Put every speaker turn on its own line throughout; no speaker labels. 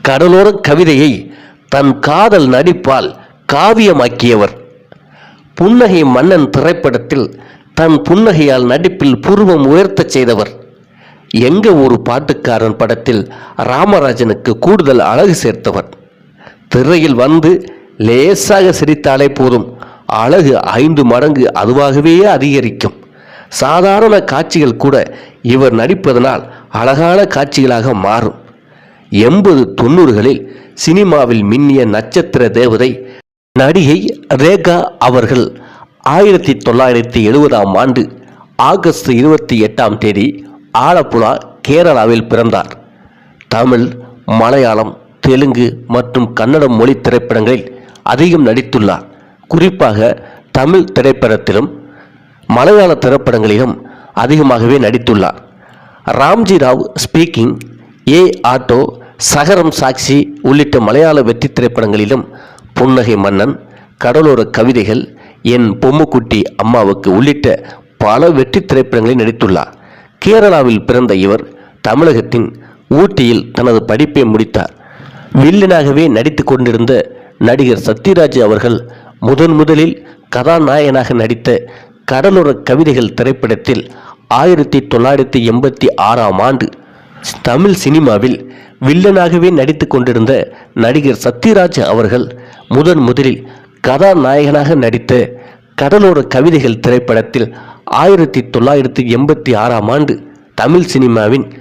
கடலோர கவிதையை தன் காதல் நடிப்பால் காவியமாக்கியவர். புன்னகை மன்னன் திரைப்படத்தில் தன் புன்னகையால் நடிப்பில் புருவம் உயர்த்தச் செய்தவர். எங்க ஒரு பாட்டுக்காரன் படத்தில் ராமராஜனுக்கு கூடுதல் அழகு சேர்த்தவர். திரையில் வந்து லேசாக சிரித்தாலே போதும். அழகு ஐந்து மடங்கு அதுவாகவே அதிகரிக்கும். சாதாரண காட்சிகள் கூட இவர் நடிப்பதனால் அழகான காட்சிகளாக மாறும். எண்பது தொண்ணூறுகளில் சினிமாவில் மின்னிய நட்சத்திர தேவதை நடிகை ரேகா அவர்கள் ஆயிரத்தி தொள்ளாயிரத்தி எழுபதாம் ஆண்டு ஆகஸ்ட் இருபத்தி எட்டாம் தேதி ஆலப்புழா கேரளாவில் பிறந்தார். தமிழ் மலையாளம் தெலுங்கு மற்றும் கன்னடம் மொழி திரைப்படங்களில் அதிகம் நடித்துள்ளார். குறிப்பாக தமிழ் திரைப்படத்திலும் மலையாள திரைப்படங்களிலும் அதிகமாகவே நடித்துள்ளார். ராம்ஜி ராவ் ஸ்பீக்கிங் ஏ ஆட்டோ சகரம் சாக்ஷி உள்ளிட்ட மலையாள வெற்றி திரைப்படங்களிலும் புன்னகை மன்னன் கடலோர கவிதைகள் என் பொம்முக்குட்டி அம்மாவுக்கு உள்ளிட்ட பல வெற்றி திரைப்படங்களில் நடித்துள்ளார். கேரளாவில் பிறந்த இவர் தமிழகத்தின் ஊட்டியில் தனது படிப்பை முடித்தார். வில்லனாகவே நடித்து கொண்டிருந்த நடிகர் சத்யராஜ் அவர்கள் முதன் முதலில் கதாநாயகனாக நடித்த கடலோர கவிதைகள் திரைப்படத்தில் ஆயிரத்தி தொள்ளாயிரத்தி எண்பத்தி ஆறாம் ஆண்டு தமிழ் சினிமாவில் வில்லனாகவே நடித்து கொண்டிருந்த நடிகர் சத்யராஜ் அவர்கள் முதன் முதலில் கதாநாயகனாக நடித்த கடலோர கவிதைகள் திரைப்படத்தில் ஆயிரத்தி தொள்ளாயிரத்தி எண்பத்தி ஆறாம் ஆண்டு தமிழ் சினிமாவின்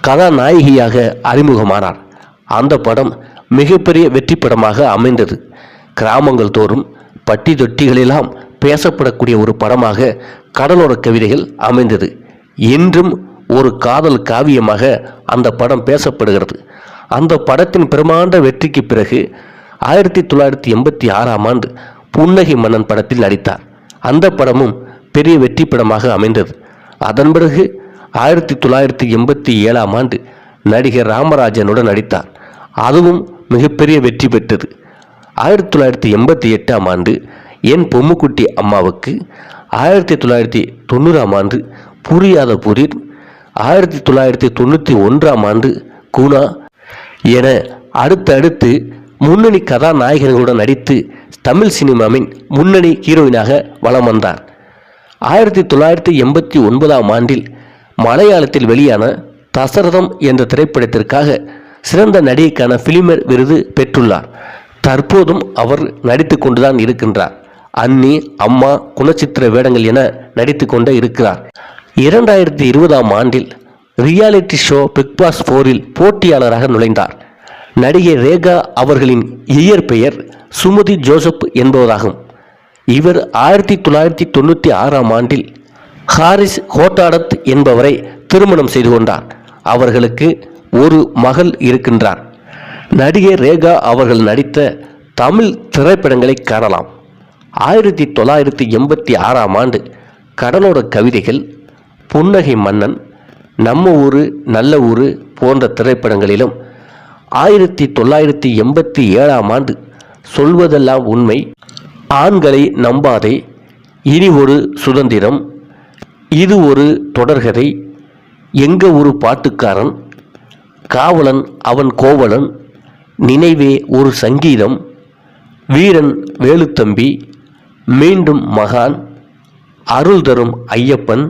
கதாநாயகியாக அறிமுகமானார். அந்த படம் மிகப்பெரிய வெற்றி படமாக அமைந்தது. கிராமங்கள் தோறும் பட்டி தொட்டிகளெல்லாம் பேசப்படக்கூடிய ஒரு படமாக கடலோர கவிதைகள் அமைந்தது. என்றும் ஒரு காதல் காவியமாக அந்த படம் பேசப்படுகிறது. அந்த படத்தின் பிரமாண்ட வெற்றிக்கு பிறகு ஆயிரத்தி தொள்ளாயிரத்தி எண்பத்தி ஆறாம் ஆண்டு புன்னகை மன்னன் படத்தில் நடித்தார். அந்த படமும் பெரிய வெற்றி படமாக அமைந்தது. அதன் பிறகு ஆயிரத்தி தொள்ளாயிரத்தி எண்பத்தி ஏழாம் ஆண்டு நடிகர் ராமராஜனுடன் நடித்தார். அதுவும் மிகப்பெரிய வெற்றி பெற்றது. ஆயிரத்தி தொள்ளாயிரத்தி எண்பத்தி எட்டாம் ஆண்டு என் பொம்முக்குட்டி அம்மாவுக்கு ஆயிரத்தி தொள்ளாயிரத்தி தொண்ணூறாம் ஆண்டு புரியாத புதிர் ஆயிரத்தி தொள்ளாயிரத்தி தொண்ணூற்றி ஒன்றாம் ஆண்டு குணா என அடுத்தடுத்து முன்னணி கதாநாயகர்களுடன் நடித்து தமிழ் சினிமாவின் முன்னணி ஹீரோயினாக வலம் வந்தார். ஆயிரத்தி தொள்ளாயிரத்தி எண்பத்தி ஒன்பதாம் ஆண்டில் மலையாளத்தில் வெளியான தசரதம் என்ற திரைப்படத்திற்காக சிறந்த நடிகைக்கான பிலிமர் விருது பெற்றுள்ளார். தற்போதும் அவர் நடித்து கொண்டுதான் இருக்கின்றார். அன்னி அம்மா குணச்சித்திர வேடங்கள் என நடித்து கொண்டே இருக்கிறார். இரண்டாயிரத்தி இருபதாம் ஆண்டில் ரியாலிட்டி ஷோ பிக் பாஸ் போரில் போட்டியாளராக நுழைந்தார். நடிகை ரேகா அவர்களின் இயற்பெயர் சுமதி ஜோசப் என்பவராகும். இவர் ஆயிரத்தி தொள்ளாயிரத்தி தொண்ணூற்றி ஆறாம் ஆண்டில் ஹாரிஸ் ஹோட்டாடத் என்பவரை திருமணம் செய்து கொண்டார். அவர்களுக்கு ஒரு மகள் இருக்கின்றார். நடிகை ரேகா அவர்கள் நடித்த தமிழ் திரைப்படங்களை காணலாம். ஆயிரத்தி தொள்ளாயிரத்தி எண்பத்தி ஆறாம் ஆண்டு கடலோர கவிதைகள் புன்னகை மன்னன் நம்ம ஊரு நல்ல ஊரு போன்ற திரைப்படங்களிலும் ஆயிரத்தி தொள்ளாயிரத்தி எண்பத்தி ஏழாம் ஆண்டு சொல்வதெல்லாம் உண்மை. ஆண்களை நம்பாதே இனி ஒரு சுதந்திரம். இது ஒரு தொடர்கதை. எங்க ஒரு பாட்டுக்காரன் காவலன் அவன் கோவலன் நினைவே ஒரு சங்கீதம். வீரன் வேலுத்தம்பி மீண்டும் மகான் அருள் தரும் ஐயப்பன்.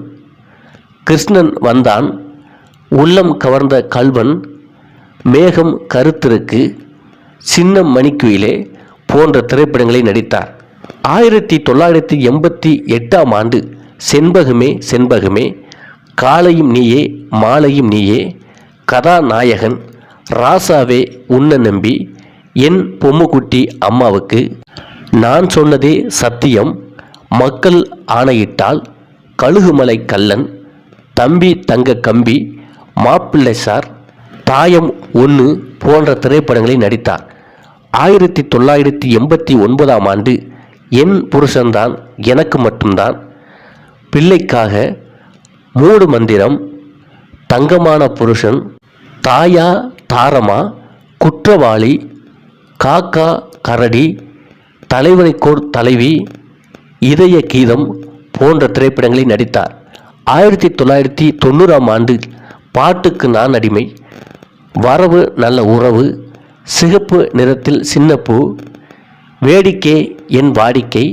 கிருஷ்ணன் வந்தான். உள்ளம் கவர்ந்த கல்வன் மேகம் கருத்திருக்கு சின்னம் மணிக்குயிலே போன்ற திரைப்படங்களை நடித்தார். ஆயிரத்தி தொள்ளாயிரத்தி எண்பத்தி எட்டாம் ஆண்டு செண்பகமே செண்பகமே காலையும் நீயே மாலையும் நீயே கதாநாயகன் ராசாவே உன்ன நம்பி என் பொம்முக்குட்டி அம்மாவுக்கு நான் சொன்னதே சத்தியம். மக்கள் ஆணையிட்டால் கழுகுமலை கல்லன் தம்பி தங்க கம்பி மாப்பிள்ளை சார் தாயம் ஒன்று போன்ற திரைப்படங்களில் நடித்தார். ஆயிரத்தி தொள்ளாயிரத்தி எண்பத்தி ஒன்பதாம் ஆண்டு என் புருஷன்தான் எனக்கு மட்டும்தான். பிள்ளைக்காக மூடு மந்திரம் தங்கமான புருஷன் தாயா தாரமா குற்றவாளி காக்கா கரடி தலைவனை கோர் தலைவி இதய கீதம் போன்ற திரைப்படங்களில் நடித்தார். ஆயிரத்தி தொள்ளாயிரத்தி தொண்ணூறாம் ஆண்டு பாட்டுக்கு நான் அடிமை. வரவு நல்ல உறவு சிகப்பு நிறத்தில் சின்னப்பூ வேடிக்கை என் வாடிக்கை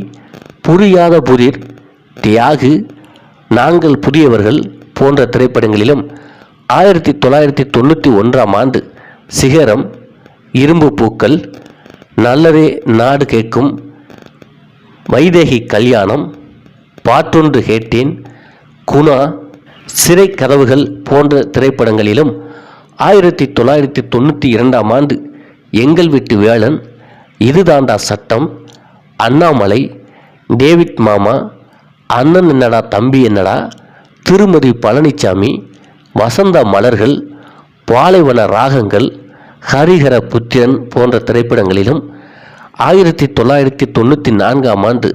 புரியாத புதிர் தியாகு நாங்கள் புதியவர்கள் போன்ற திரைப்படங்களிலும் ஆயிரத்தி தொள்ளாயிரத்தி தொண்ணூற்றி ஒன்றாம் ஆண்டு சிகரம் இரும்பு பூக்கள் நல்லதே நாடு கேட்கும் வைதேகி கல்யாணம் பாட்டொன்று கேட்டேன் குணா சிறை கதவுகள் போன்ற திரைப்படங்களிலும் ஆயிரத்தி தொள்ளாயிரத்தி தொண்ணூற்றி இரண்டாம் ஆண்டு எங்கள் வீட்டு வேளன் இதுதாண்டா சட்டம் அண்ணாமலை டேவிட் மாமா அண்ணன் என்னடா தம்பி என்னடா திருமதி பழனிசாமி வசந்த மலர்கள் பாலைவன ராகங்கள் ஹரிஹர புத்திரன் போன்ற திரைப்படங்களிலும் ஆயிரத்தி தொள்ளாயிரத்தி தொண்ணூற்றி நான்காம் ஆண்டு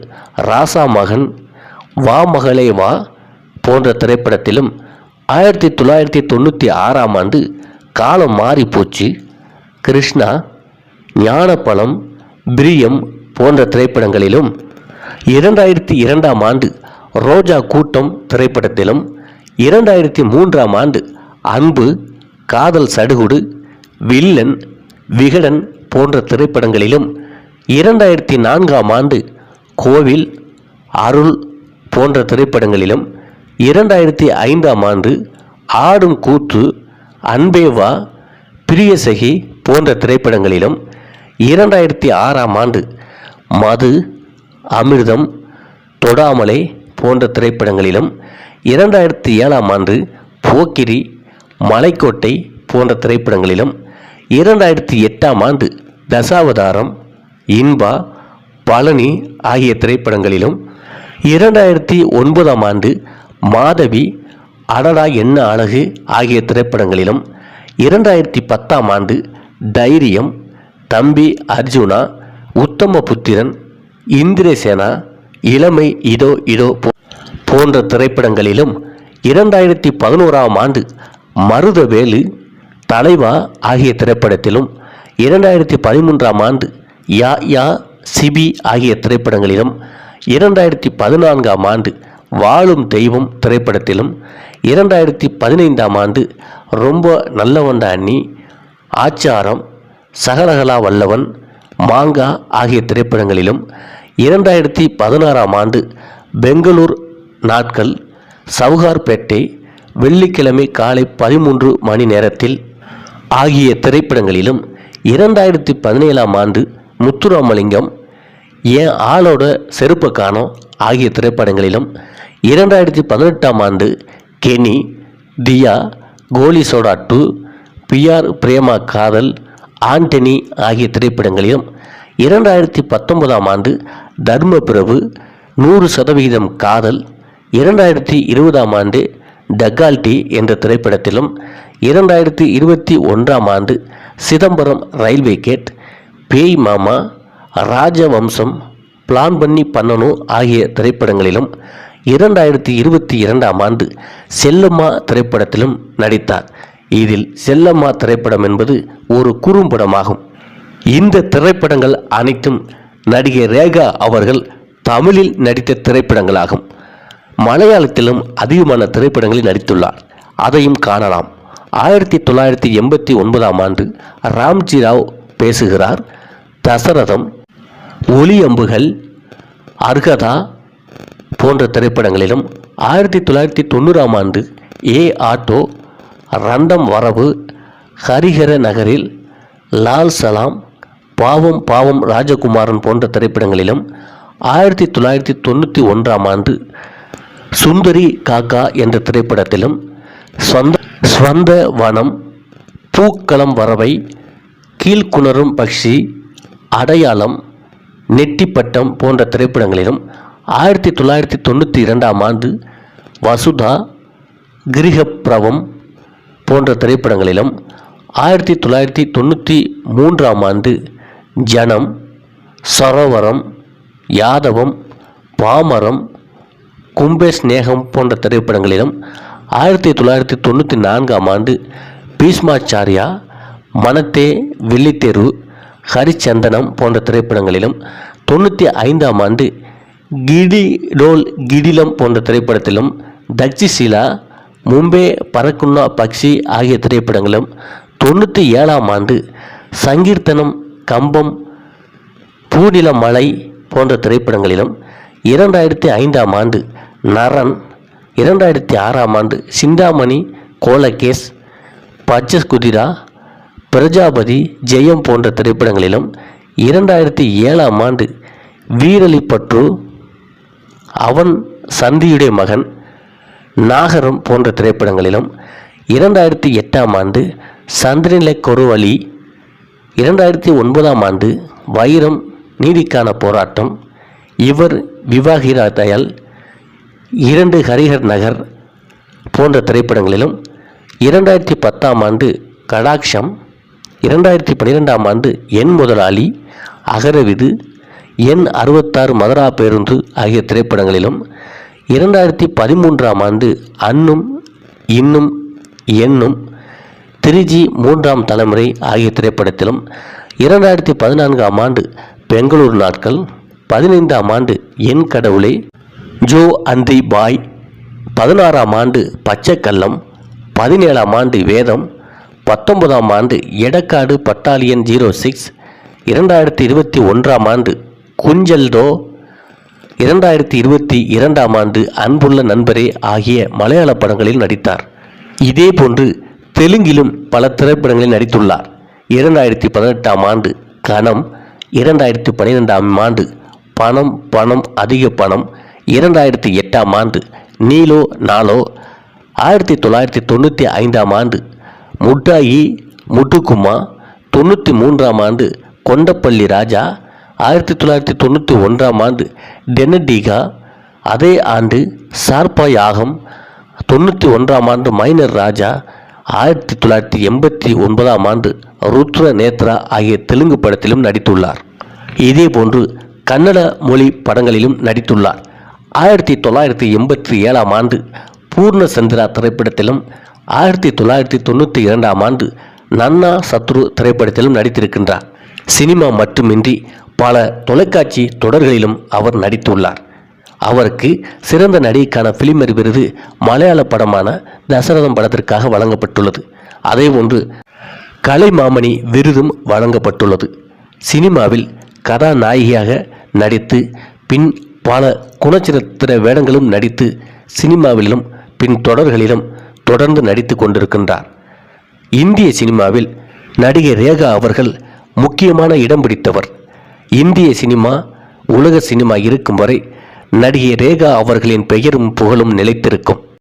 ராசா மகன் வா மகளே வா போன்ற திரைப்படத்திலும் ஆயிரத்தி தொள்ளாயிரத்தி தொண்ணூற்றி ஆறாம் ஆண்டு காலம் மாறி போச்சு. கிருஷ்ணா ஞானப்பழம் பிரியம் போன்ற திரைப்படங்களிலும் இரண்டாயிரத்தி இரண்டாம் ஆண்டு ரோஜா கூட்டம் திரைப்படத்திலும் இரண்டாயிரத்தி மூன்றாம் ஆண்டு அன்பு காதல் சடுகுடு வில்லன் விகடன் போன்ற திரைப்படங்களிலும் இரண்டாயிரத்தி நான்காம் ஆண்டு கோவில் அருள் போன்ற திரைப்படங்களிலும் இரண்டாயிரத்தி ஐந்தாம் ஆண்டு ஆடும் கூத்து அன்பேவா பிரியசகி போன்ற திரைப்படங்களிலும் இரண்டாயிரத்தி ஆறாம் ஆண்டு மது அமிர்தம் தொடாமலை போன்ற திரைப்படங்களிலும் இரண்டாயிரத்தி ஏழாம் ஆண்டு போக்கிரி மலைக்கோட்டை போன்ற திரைப்படங்களிலும் இரண்டாயிரத்தி எட்டாம் ஆண்டு தசாவதாரம் இன்பா பழனி ஆகிய திரைப்படங்களிலும் இரண்டாயிரத்தி ஒன்பதாம் ஆண்டு மாதவி அடடா என்ன அழகு ஆகிய திரைப்படங்களிலும் இரண்டாயிரத்தி பத்தாம் ஆண்டு தைரியம் தம்பி அர்ஜுனா உத்தமபுத்திரன் இந்திரசேனா இளமை இதோ இதோ போன்ற திரைப்படங்களிலும் இரண்டாயிரத்தி பதினோராம் ஆண்டு மருதவேலு தலைவா ஆகிய திரைப்படத்திலும் இரண்டாயிரத்தி பதிமூன்றாம் ஆண்டு யா யா சிபி ஆகிய திரைப்படங்களிலும் இரண்டாயிரத்தி பதினான்காம் ஆண்டு வாழும் தெய்வம் திரைப்படத்திலும் இரண்டாயிரத்தி பதினைந்தாம் ஆண்டு ரொம்ப நல்லவன் அண்ணி. ஆச்சாரம் சகலகலா வல்லவன் மாங்கா ஆகிய திரைப்படங்களிலும் இரண்டாயிரத்தி பதினாறாம் ஆண்டு பெங்களூர் நாட்கள் சவுகார்பேட்டை வெள்ளிக்கிழமை காலை பதிமூன்று மணி நேரத்தில் ஆகிய திரைப்படங்களிலும் இரண்டாயிரத்தி பதினேழாம் ஆண்டு முத்துராமலிங்கம் ஏன் ஆளோட செருப்பு காணோம் ஆகிய திரைப்படங்களிலும் இரண்டாயிரத்தி பதினெட்டாம் ஆண்டு கெனி தியா Goli soda two PR Prema காதல் ஆண்டனி ஆகிய திரைப்படங்களிலும் இரண்டாயிரத்தி பத்தொன்பதாம் ஆண்டு தர்மபிரபு நூறு சதவிகிதம் காதல் இரண்டாயிரத்தி இருபதாம் ஆண்டு டக்கால்டி என்ற திரைப்படத்திலும் இரண்டாயிரத்தி இருபத்தி ஒன்றாம் ஆண்டு சிதம்பரம் ரயில்வே கேட் பேய் மாமா ராஜவம்சம் பிளான் பண்ணி பண்ணணும் ஆகிய திரைப்படங்களிலும் இரண்டாயிரத்தி இருபத்தி இரண்டாம் ஆண்டு செல்லம்மா திரைப்படத்திலும் நடித்தார். இதில் செல்லம்மா திரைப்படம் என்பது ஒரு குறும்படமாகும் இந்த திரைப்படங்கள் அனைத்தும் நடிகை ரேகா அவர்கள் தமிழில் நடித்த திரைப்படங்களாகும். மலையாளத்திலும் அதிகமான திரைப்படங்களில் நடித்துள்ளார். அதையும் காணலாம். ஆயிரத்தி தொள்ளாயிரத்தி எண்பத்தி ஒன்பதாம் ஆண்டு ராம்ஜி ராவ் பேசுகிறார். தசரதம் ஒளியம்புகள் அர்ஹதா போன்ற திரைப்படங்களிலும் ஆயிரத்தி தொள்ளாயிரத்தி தொண்ணூறாம் ஆண்டு ஏ ஆட்டோ ரண்டம் வரவு ஹரிஹர நகரில் லால் சலாம் பாவம் பாவம் ராஜகுமாரன் போன்ற திரைப்படங்களிலும் ஆயிரத்தி தொள்ளாயிரத்தி தொண்ணூற்றி ஒன்றாம் ஆண்டு சுந்தரி காக்கா என்ற திரைப்படத்திலும் சொந்த ஸ்வந்த வனம் பூக்களம் வரவை கீழ்குணரும் பக்ஷி அடையாளம் நெட்டிப்பட்டம் போன்ற திரைப்படங்களிலும் ஆயிரத்தி தொள்ளாயிரத்தி தொண்ணூற்றி இரண்டாம் ஆண்டு வசுதா கிரிகப்பிரவம் போன்ற திரைப்படங்களிலும் ஆயிரத்தி தொள்ளாயிரத்தி தொண்ணூற்றி மூன்றாம் ஆண்டு ஜனம் சரோவரம் யாதவம் பாமரம் கும்பே ஸ்நேகம் போன்ற திரைப்படங்களிலும் ஆயிரத்தி தொள்ளாயிரத்தி தொண்ணூற்றி நான்காம் ஆண்டு பீஷ்மாச்சாரியா மனத்தே வெள்ளித்தேர்வு ஹரிச்சந்தனம் போன்ற திரைப்படங்களிலும் தொண்ணூற்றி ஐந்தாம் ஆண்டு கிடி டோல் கிடிலம் போன்ற திரைப்படத்திலும் தக்ஷிசீலா மும்பே பறக்குன்னா பக்ஷி ஆகிய திரைப்படங்களும் தொண்ணூற்றி ஏழாம் ஆண்டு சங்கீர்த்தனம் கம்பம் பூநில மலை போன்ற திரைப்படங்களிலும் இரண்டாயிரத்தி ஐந்தாம் ஆண்டு நரன் இரண்டாயிரத்தி ஆறாம் ஆண்டு சிந்தாமணி கோலகேஸ் பச்சஸ் குதிரா பிரஜாபதி ஜெயம் போன்ற திரைப்படங்களிலும் இரண்டாயிரத்தி ஏழாம் ஆண்டு வீரலிப்பற்று அவன் சந்தியுடைய மகன் நாகரம் போன்ற திரைப்படங்களிலும் இரண்டாயிரத்தி எட்டாம் ஆண்டு சந்திரநிலை கொருவழி இரண்டாயிரத்தி ஒன்பதாம் ஆண்டு வைரம் நீதிக்கான போராட்டம் இவர் விவாகிராதயல் இரண்டு ஹரிஹர் நகர் போன்ற திரைப்படங்களிலும் இரண்டாயிரத்தி பத்தாம் ஆண்டு கடாக்ஷம் இரண்டாயிரத்தி பன்னிரெண்டாம் ஆண்டு என் முதலாளி அகரவிது எண் அறுபத்தாறு மதுரா பேருந்து ஆகிய திரைப்படங்களிலும் இரண்டாயிரத்தி பதிமூன்றாம் ஆண்டு அன்னும் இன்னும் எண்ணும் திருஜி மூன்றாம் தலைமுறை ஆகிய திரைப்படத்திலும் இரண்டாயிரத்தி பதினான்காம் ஆண்டு பெங்களூர் நாட்கள் பதினைந்தாம் ஆண்டு என் கடவுளே ஜோ அந்தி பாய் பதினாறாம் ஆண்டு பச்சைக்கல்லம் பதினேழாம் ஆண்டு வேதம் பத்தொன்பதாம் ஆண்டு எடக்காடு பட்டாலியன் ஜீரோ சிக்ஸ் இரண்டாயிரத்தி இருபத்தி ஒன்றாம் ஆண்டு குஞ்சல்தோ இரண்டாயிரத்தி இருபத்தி இரண்டாம் ஆண்டு அன்புள்ள நண்பரே ஆகிய மலையாள படங்களில் நடித்தார். இதேபோன்று தெலுங்கிலும் பல திரைப்படங்களில் நடித்துள்ளார். இரண்டாயிரத்தி பதினெட்டாம் ஆண்டு கணம் இரண்டாயிரத்தி பன்னிரெண்டாம் ஆண்டு பணம் பணம் அதிக பணம் இரண்டாயிரத்தி எட்டாம் ஆண்டு நீலோ நாளோ ஆயிரத்தி தொள்ளாயிரத்தி தொண்ணூற்றி ஐந்தாம் ஆண்டு முட்டாயி முட்டுக்குமா தொண்ணூற்றி மூன்றாம் ஆண்டு கொண்டப்பள்ளி ராஜா ஆயிரத்தி தொள்ளாயிரத்தி தொண்ணூற்றி ஒன்றாம் ஆண்டு டெனடிகா அதே ஆண்டு சார்பா யாகம் தொண்ணூற்றி ஒன்றாம் ஆண்டு மைனர் ராஜா ஆயிரத்தி தொள்ளாயிரத்தி எண்பத்தி ஒன்பதாம் ஆண்டு ருத்ர நேத்ரா ஆகிய தெலுங்கு படத்திலும் நடித்துள்ளார். இதேபோன்று கன்னட மொழி படங்களிலும் நடித்துள்ளார். ஆயிரத்தி தொள்ளாயிரத்தி எண்பத்தி ஏழாம் ஆண்டு பூர்ண சந்திரா திரைப்படத்திலும் ஆயிரத்தி தொள்ளாயிரத்தி தொண்ணூற்றி இரண்டாம் ஆண்டு நன்னா சத்ரு திரைப்படத்திலும் நடித்திருக்கின்றார். சினிமா மட்டுமின்றி பல தொலைக்காட்சி தொடர்களிலும் அவர் நடித்துள்ளார். அவருக்கு சிறந்த நடிகைக்கான பிலிமர் விருது மலையாள படமான தசரதம் படத்திற்காக வழங்கப்பட்டுள்ளது. அதேபோன்று கலைமாமணி விருதும் வழங்கப்பட்டுள்ளது. சினிமாவில் கதாநாயகியாக நடித்து பின் பல குணச்சித்திர வேடங்களும் நடித்து சினிமாவிலும் பின் தொடர்களிலும் தொடர்ந்து நடித்து கொண்டிருக்கின்றார். இந்திய சினிமாவில் நடிகை ரேகா அவர்கள் முக்கியமான இடம் பிடித்தவர். இந்திய சினிமா உலக சினிமா இருக்கும் வரை நடிகை ரேகா அவர்களின் பெயரும் புகழும் நிலைத்திருக்கும்.